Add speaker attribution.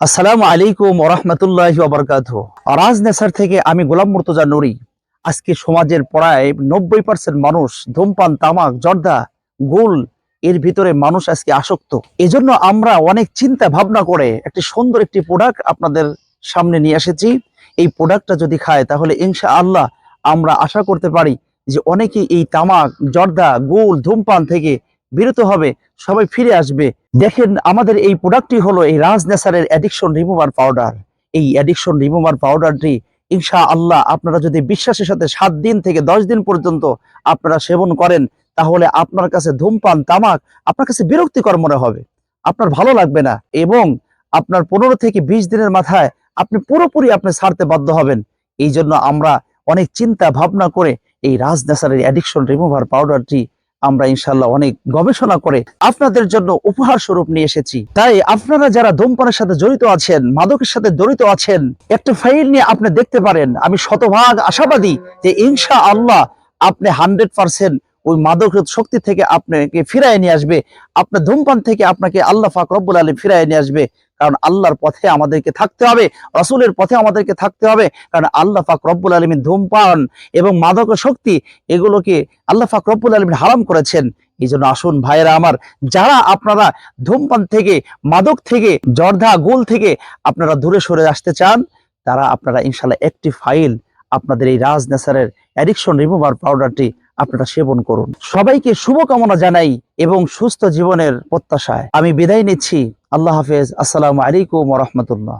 Speaker 1: আসসালামু আলাইকুম ওরহমতুল্লাহ ওবরকাত রাজ নেসার থেকে আমি গোলাম মুর্তজা নুরি। আজকে সমাজের প্রায় নব্বই পার্সেন্ট মানুষ ধূমপান, তামাক, জর্দা, গোল, এর ভিতরে মানুষ আজকে আসক্ত। এজন্য আমরা অনেক চিন্তা ভাবনা করে একটি সুন্দর একটি প্রোডাক্ট আপনাদের সামনে নিয়ে এসেছি। এই প্রোডাক্টটা যদি খায়, তাহলে ইনশা আল্লাহ আমরা আশা করতে পারি যে অনেকেই এই তামাক, জর্দা, গোল, ধূমপান থেকে বিরত হবে, সবাই ফিরে আসবে। দেখেন, আমাদের এই প্রোডাক্টটি হলো এই রাজ নেসারের অ্যাডিকশন রিমুভার পাউডার এই অ্যাডিকশন রিমুভার পাউডারটি ইনশা আল্লাহ আপনারা যদি বিশ্বাসের সাথে সাত দিন থেকে দশ দিন পর্যন্ত আপনারা সেবন করেন, তাহলে আপনার কাছে ধূমপান, তামাক আপনার কাছে বিরক্তিকর মনে হবে। আপনার ভালো লাগবে না এবং আপনার পনেরো থেকে বিশ দিনের মাথায় আপনি পুরোপুরি আপনি ছাড়তে বাধ্য হবেন। এই জন্য আমরা অনেক চিন্তা ভাবনা করে এই রাজ নেসারের অ্যাডিকশন রিমুভার পাউডারটি আমরা ইনশাল্লাহ অনেক গবেষণা করে আপনাদের জন্য উপহার স্বরূপ নিয়ে এসেছি। তাই আপনারা যারা ধূমপানের সাথে জড়িত আছেন, মাদকের সাথে জড়িত আছেন, একটা ফাইল নিয়ে আপনি দেখতে পারেন। আমি শতভাগ আশাবাদী যে ইনশা আল্লাহ আপনি হান্ড্রেড পার্সেন্ট ওই মাদক শক্তি থেকে আপনাকে ফিরায় নিয়ে আসবে। আপনার ধূমপান থেকে আপনাকে আল্লাহ ফাক রব্বুল আলী ফিরায় নিয়ে আসবে। কারণ আল্লাহর পথে আমাদেরকে থাকতে হবে, রসুলের পথে আমাদেরকে থাকতে হবে। কারণ আল্লাহ ফাক রব্বুল আলমীর ধূমপান এবং মাদক শক্তি এগুলোকে আল্লাহ ফাক রব্বুল আলমিন হারাম করেছেন। এই জন্য আসুন ভাইয়েরা আমার, যারা আপনারা ধূমপান থেকে, মাদক থেকে জর্ধা গোল থেকে আপনারা দূরে সরে আসতে চান, তারা আপনারা ইনশাল্লাহ একটি ফাইল আপনাদের এই রাজ নেসারের অ্যাডিকশন রিমুভার পাউডারটি আপনারা সেবন করুন। সবাইকে শুভকামনা জানাই এবং সুস্থ জীবনের প্রত্যাশায়। আমি বিদায় নিচ্ছি। আল্লাহ হাফেজ। আসসালামু আলাইকুম রহমতুল্লাহ।